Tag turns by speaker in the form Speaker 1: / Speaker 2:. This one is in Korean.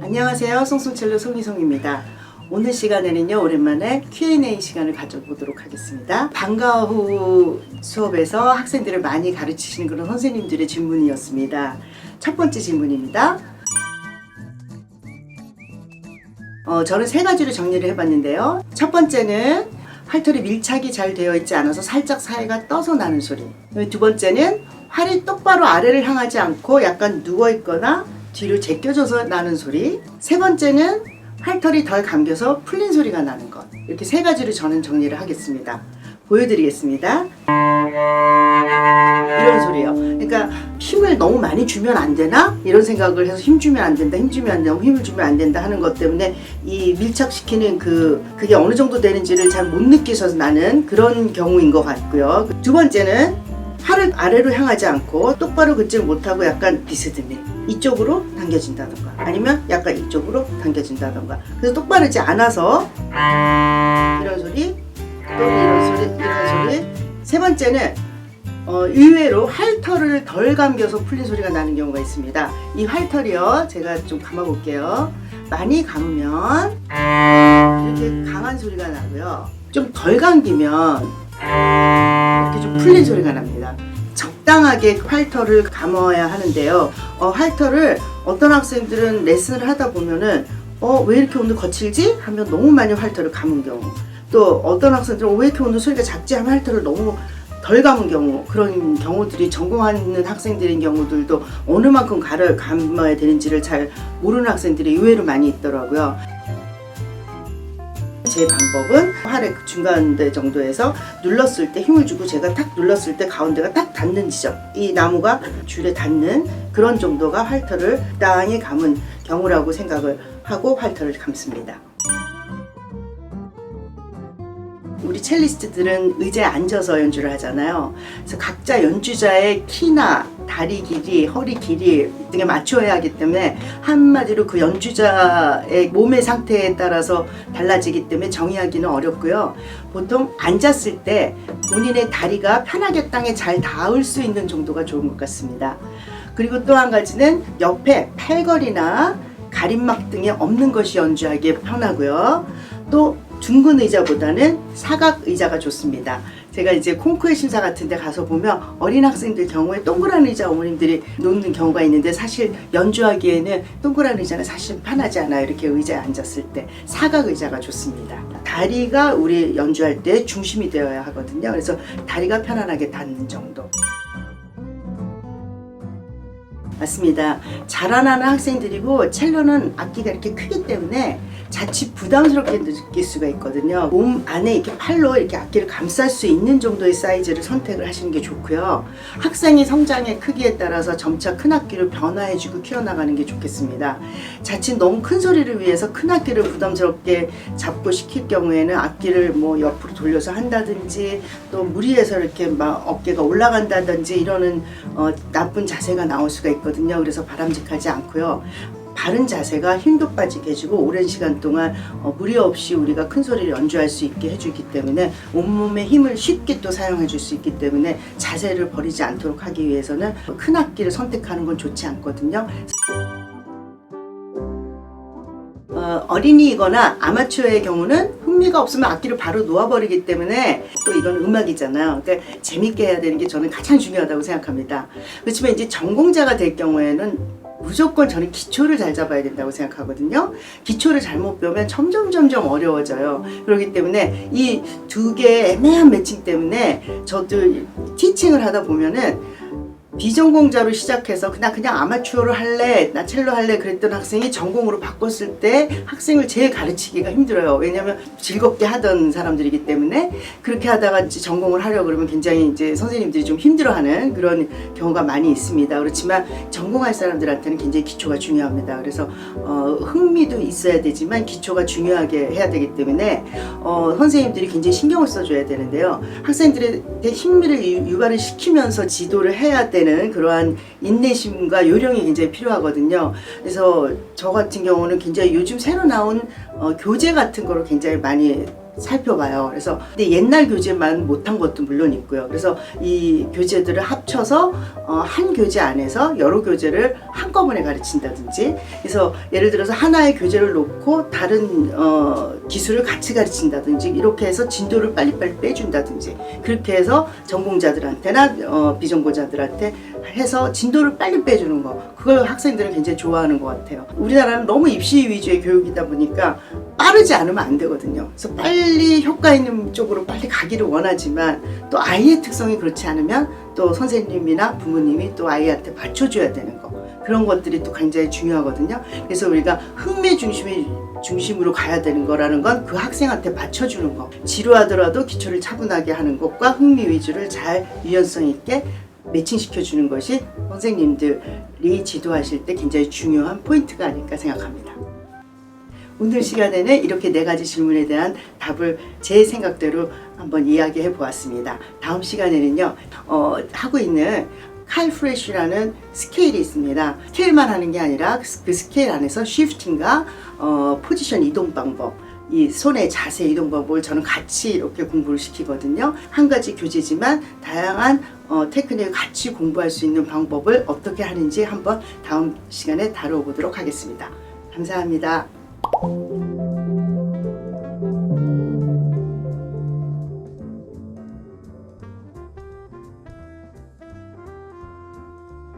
Speaker 1: 안녕하세요. 송송첼로 송희송입니다. 오늘 시간에는요, 오랜만에 Q&A 시간을 가져보도록 하겠습니다. 방과 후 수업에서 학생들을 많이 가르치시는 그런 선생님들의 질문이었습니다. 첫 번째 질문입니다. 어, 저는 세 가지로 정리를 해봤는데요. 첫 번째는 활털이 밀착이 잘 되어 있지 않아서 살짝 사이가 떠서 나는 소리. 두 번째는 활이 똑바로 아래를 향하지 않고 약간 누워 있거나 뒤로 제껴져서 나는 소리. 세 번째는 활털이 덜 감겨서 풀린 소리가 나는 것. 이렇게 세 가지로 저는 정리를 하겠습니다. 보여드리겠습니다. 이런 소리예요. 그러니까 힘을 너무 많이 주면 안 되나? 이런 생각을 해서 힘 주면 안 된다, 힘 주면 안 된다, 힘을 주면 안 된다 하는 것 때문에 이 밀착시키는 그 그게 어느 정도 되는지를 잘 못 느끼셔서 나는 그런 경우인 것 같고요. 두 번째는 팔을 아래로 향하지 않고 똑바로 긋질 못하고 약간 비스듬히 이쪽으로 당겨진다던가 아니면 약간 이쪽으로 당겨진다던가 그래서 똑바르지 않아서 이런 소리 또 이런 소리 이런 소리 세 번째는 어, 의외로 활털을 덜 감겨서 풀린 소리가 나는 경우가 있습니다. 이 활털이요, 제가 좀 감아 볼게요. 많이 감으면 이렇게 강한 소리가 나고요. 좀 덜 감기면 풀린 소리가 납니다. 적당하게 활털을 감아야 하는데요. 어, 활털을 어떤 학생들은 레슨을 하다 보면은 어, 왜 이렇게 오늘 거칠지? 하면 너무 많이 활털을 감은 경우. 또 어떤 학생들은 어, 왜 이렇게 오늘 소리가 작지? 하면 활털을 너무 덜 감은 경우 그런 경우들이 전공하는 학생들인 경우들도 어느 만큼 가를 감아야 되는지를 잘 모르는 학생들이 의외로 많이 있더라고요. 제 방법은 활의 중간대 정도에서 눌렀을 때 힘을 주고 제가 탁 눌렀을 때 가운데가 딱 닿는 지점 이 나무가 줄에 닿는 그런 정도가 활털을 땅에 감은 경우라고 생각을 하고 활털을 감습니다. 우리 첼리스트들은 의자에 앉아서 연주를 하잖아요. 그래서 각자 연주자의 키나 다리 길이, 허리 길이 등에 맞춰야 하기 때문에 한마디로 그 연주자의 몸의 상태에 따라서 달라지기 때문에 정의하기는 어렵고요. 보통 앉았을 때 본인의 다리가 편하게 땅에 잘 닿을 수 있는 정도가 좋은 것 같습니다. 그리고 또 한 가지는 옆에 팔걸이나 가림막 등이 없는 것이 연주하기에 편하고요. 또 둥근 의자보다는 사각 의자가 좋습니다. 제가 이제 콩쿠르 심사 같은 데 가서 보면 어린 학생들 경우에 동그란 의자 어머님들이 놓는 경우가 있는데 사실 연주하기에는 동그란 의자는 사실 편하지 않아요. 이렇게 의자에 앉았을 때 사각 의자가 좋습니다. 다리가 우리 연주할 때 중심이 되어야 하거든요. 그래서 다리가 편안하게 닿는 정도. 맞습니다. 자라나는 학생들이고 첼로는 악기가 이렇게 크기 때문에 자칫 부담스럽게 느낄 수가 있거든요. 몸 안에 이렇게 팔로 이렇게 악기를 감쌀 수 있는 정도의 사이즈를 선택을 하시는 게 좋고요. 학생의 성장의 크기에 따라서 점차 큰 악기를 변화해주고 키워나가는 게 좋겠습니다. 자칫 너무 큰 소리를 위해서 큰 악기를 부담스럽게 잡고 시킬 경우에는 악기를 뭐 옆으로 돌려서 한다든지 또 무리해서 이렇게 막 어깨가 올라간다든지 이러는 어, 나쁜 자세가 나올 수가 있거든요. 그래서 바람직하지 않고요. 바른 자세가 힘도 빠지게 해주고 오랜 시간 동안 어, 무리 없이 우리가 큰 소리를 연주할 수 있게 해주기 때문에 온몸의 힘을 쉽게 또 사용해 줄 수 있기 때문에 자세를 버리지 않도록 하기 위해서는 큰 악기를 선택하는 건 좋지 않거든요. 어, 어린이이거나 아마추어의 경우는 흥미가 없으면 악기를 바로 놓아버리기 때문에 또 이건 음악이잖아요. 그러니까 재밌게 해야 되는 게 저는 가장 중요하다고 생각합니다. 그렇지만 이제 전공자가 될 경우에는 무조건 저는 기초를 잘 잡아야 된다고 생각하거든요. 기초를 잘못 배우면 점점 점점 어려워져요. 그렇기 때문에 이 두 개의 애매한 매칭 때문에 저도 티칭을 하다 보면은 비전공자로 시작해서 그냥 그냥 아마추어로 할래 나 첼로 할래 그랬던 학생이 전공으로 바꿨을 때 학생을 제일 가르치기가 힘들어요. 왜냐하면 즐겁게 하던 사람들이기 때문에 그렇게 하다가 이제 전공을 하려고 그러면 굉장히 이제 선생님들이 좀 힘들어하는 그런 경우가 많이 있습니다. 그렇지만 전공할 사람들한테는 굉장히 기초가 중요합니다. 그래서 어, 흥미도 있어야 되지만 기초가 중요하게 해야 되기 때문에 어, 선생님들이 굉장히 신경을 써줘야 되는데요. 학생들의 흥미를 유- 유발을 시키면서 지도를 해야 되는 그러한 인내심과 요령이 굉장히 필요하거든요. 그래서 저 같은 경우는 굉장히 요즘 새로 나온 어, 교재 같은 거를 굉장히 많이 살펴봐요. 그래서 근데 옛날 교재만 못한 것도 물론 있고요. 그래서 이 교재들을 합쳐서 어, 한 교재 안에서 여러 교재를 한꺼번에 가르친다든지 그래서 예를 들어서 하나의 교재를 놓고 다른 어, 기술을 같이 가르친다든지 이렇게 해서 진도를 빨리빨리 빼준다든지 그렇게 해서 전공자들한테나 어, 비전공자들한테 해서 진도를 빨리 빼주는 거 그걸 학생들은 굉장히 좋아하는 것 같아요. 우리나라는 너무 입시 위주의 교육이다 보니까 빠르지 않으면 안 되거든요. 그래서 빨리 효과 있는 쪽으로 빨리 가기를 원하지만 또 아이의 특성이 그렇지 않으면 또 선생님이나 부모님이 또 아이한테 받쳐줘야 되는 거 그런 것들이 또 굉장히 중요하거든요. 그래서 우리가 흥미 중심이 중심으로 가야 되는 거라는 건 그 학생한테 받쳐주는 거. 지루하더라도 기초를 차분하게 하는 것과 흥미 위주를 잘 유연성 있게 매칭시켜 주는 것이 선생님들이 지도하실 때 굉장히 중요한 포인트가 아닐까 생각합니다. 오늘 시간에는 이렇게 네 가지 질문에 대한 답을 제 생각대로 한번 이야기해 보았습니다. 다음 시간에는요, 어, 하고 있는 칼 프레쉬라는 스케일이 있습니다. 스케일만 하는 게 아니라 그 스케일 안에서 쉬프팅과 어, 포지션 이동 방법, 이 손의 자세 이동 방법을 저는 같이 이렇게 공부를 시키거든요. 한 가지 교재지만 다양한 어, 테크닉을 같이 공부할 수 있는 방법을 어떻게 하는지 한번 다음 시간에 다뤄보도록 하겠습니다. 감사합니다.